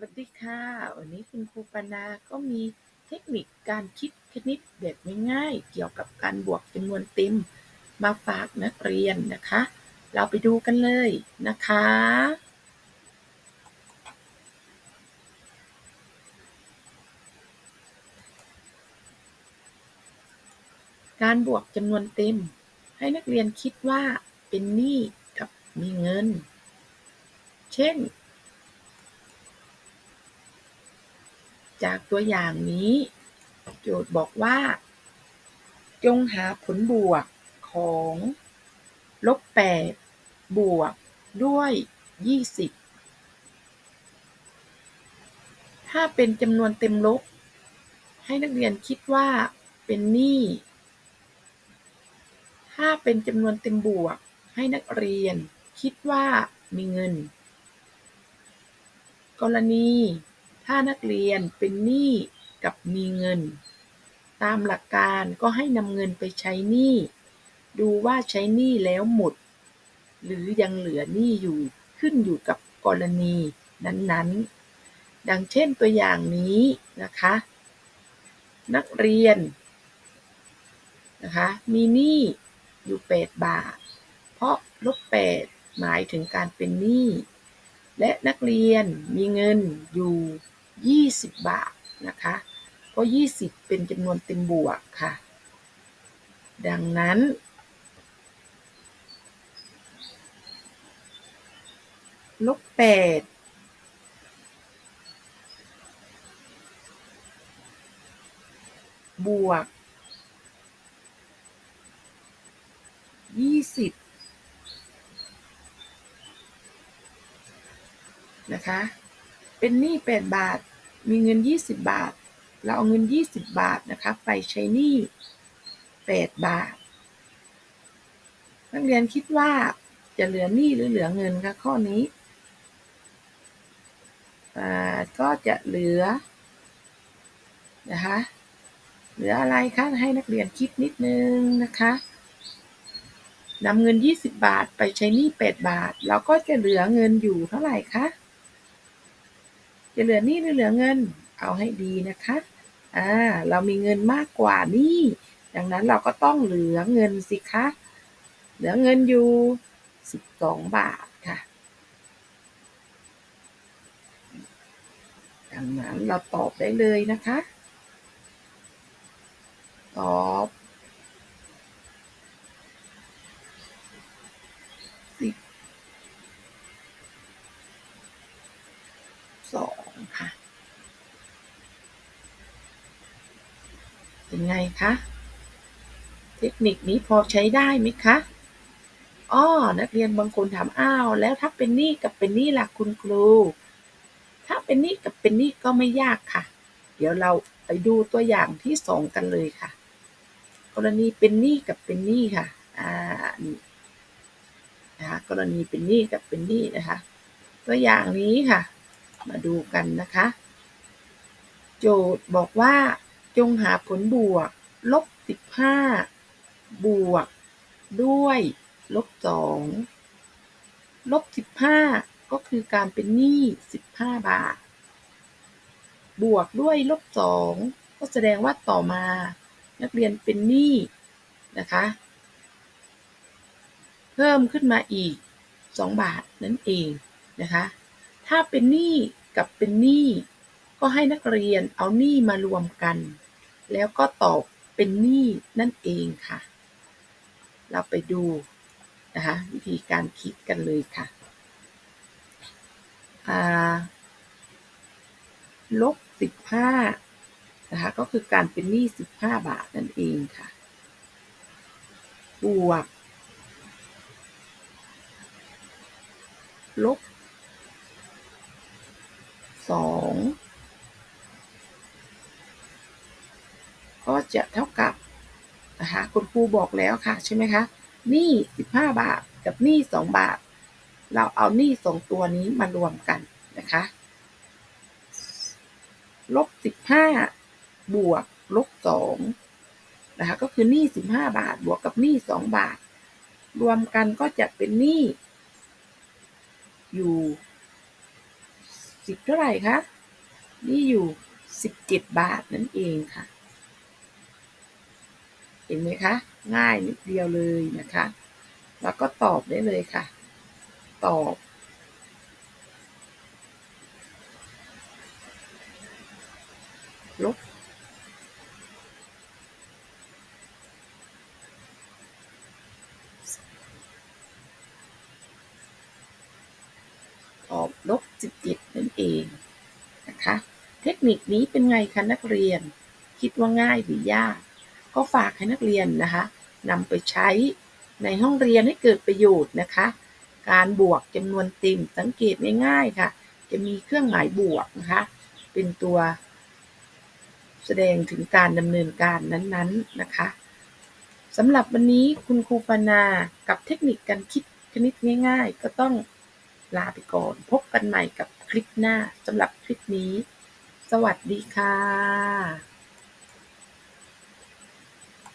วัสดีค่ะ วันนี้คุณครูปนาก็มีเทคนิคการคิดคณิตแบบง่ายๆ เกี่ยวกับการบวกจำนวนเต็มมาฝากนักเรียนนะคะ เราไปดูกันเลยนะคะ การบวกจำนวนเต็ม ให้นักเรียนคิดว่าเป็นหนี้กับมีเงิน เช่น จากตัวอย่างนี้ โจทย์บอกว่า จงหาผลบวกของลบ8บวกด้วย20ถ้าเป็นจำนวนเต็มลบ ให้นักเรียนคิดว่าเป็นหนี้ถ้าเป็นจำนวนเต็มบวก ให้นักเรียนคิดว่ามีเงิน กรณี ถ้านักเรียนเป็นหนี้กับมีเงิน ตามหลักการก็ให้นำเงินไปใช้หนี้ ดูว่าใช้หนี้แล้วหมด หรือยังเหลือหนี้อยู่ขึ้นอยู่กับกรณีนั้นๆ ดังเช่นตัวอย่างนี้นะคะ นักเรียนนะคะมีหนี้อยู่ 8 บาท เพราะลบ 8 หมายถึงการเป็นหนี้ และนักเรียนมีเงินอยู่ 20 บาทนะคะ เพราะ 20 เป็นจำนวนเต็มบวกค่ะ ดังนั้น ลบ 8บวก20นะคะ เป็นหนี้8บาท มีเงิน20บาท เราเอาเงิน20บาทนะคะไปใช้หนี้8บาท นักเรียนคิดว่าจะเหลือหนี้หรือเหลือเงินคะข้อนี้อ่าก็จะเหลือนะคะเหลืออะไรคะให้นักเรียนคิดนิดนึงนะคะนำเงิน 20 บาทไปใช้หนี้8บาท เราก็จะเหลือเงินอยู่เท่าไหร่คะ จะเหลือหนี้หรือเหลือเงิน เอาให้ดีนะคะ อ่า เรามีเงินมากกว่านี้ดังนั้นเราก็ต้องเหลือเงินสิคะ เหลือเงินอยู่12บาทค่ะ ดังนั้นเราตอบได้เลยนะคะ ตอบสิบสองค่ะ เป็นไงคะ เทคนิคนี้พอใช้ได้ไหมคะอ้อนักเรียนบางคนถามอ้าว แล้วถ้าเป็นหนี้กับเป็นหนี้ล่ะคุณครู ถ้าเป็นหนี้กับเป็นหนี้ก็ไม่ยากค่ะ เดี๋ยวเราไปดูตัวอย่างที่สองกันเลยค่ะ กรณีเป็นหนี้กับเป็นหนี้ค่ะอ่านี่นะคะกรณีเป็นหนี้กับเป็นหนี้นะคะ ตัวอย่างนี้ค่ะ มาดูกันนะคะ โจทย์บอกว่า จงหาผลบวกลบ15บวกด้วยลบ2ลบ15ก็คือการเป็นหนี้15บาท บวกด้วยลบ2ก็แสดงว่าต่อมา นักเรียนเป็นหนี้นะคะ เพิ่มขึ้นมาอีก2บาทนั่นเองนะคะ ถ้าเป็นหนี้กับเป็นหนี้ก็ให้นักเรียนเอาหนี้มารวมกัน แล้วก็ตอบเป็นหนี้นั่นเองค่ะ เราไปดูนะคะวิธีการคิดกันเลยค่ะลบสิบห้านะคะก็คือการเป็นหนี้สิบห้าบาทนั่นเองค่ะ บวก ลบสอง ก็จะเท่ากับนะคะคุณครูบอกแล้วค่ะใช่ไหมคะหนี้15 บาทกับหนี้2บาท เราเอาหนี้สองตัวนี้มารวมกันนะคะลบ15 บวกลบ2นะคะก็คือหนี้15 บาทบวกกับหนี้2บาท รวมกันก็จะเป็นหนี้อยู่สิบเท่าไหร่คะนี่อยู่สิบเจ็ดบาทนั่นเองค่ะ เห็นไหมคะ ง่ายนิดเดียวเลยนะคะ แล้วก็ตอบได้เลยค่ะ ตอบ ลบ ตอบลบ17นั่นเองนะคะ เทคนิคนี้เป็นไงคะนักเรียน คิดว่าง่ายหรือยาก ก็ฝากให้นักเรียนนะคะนำไปใช้ในห้องเรียนให้เกิดประโยชน์นะคะ การบวกจำนวนเต็มสังเกตง่ายๆค่ะ จะมีเครื่องหมายบวกนะคะ เป็นตัวแสดงถึงการดำเนินการนั้นๆนะคะสำหรับวันนี้คุณครูปนากับเทคนิคการคิดคณิตง่าย ๆ ก็ต้องลาไปก่อน พบกันใหม่กับคลิปหน้าสำหรับคลิปนี้ สวัสดีค่ะ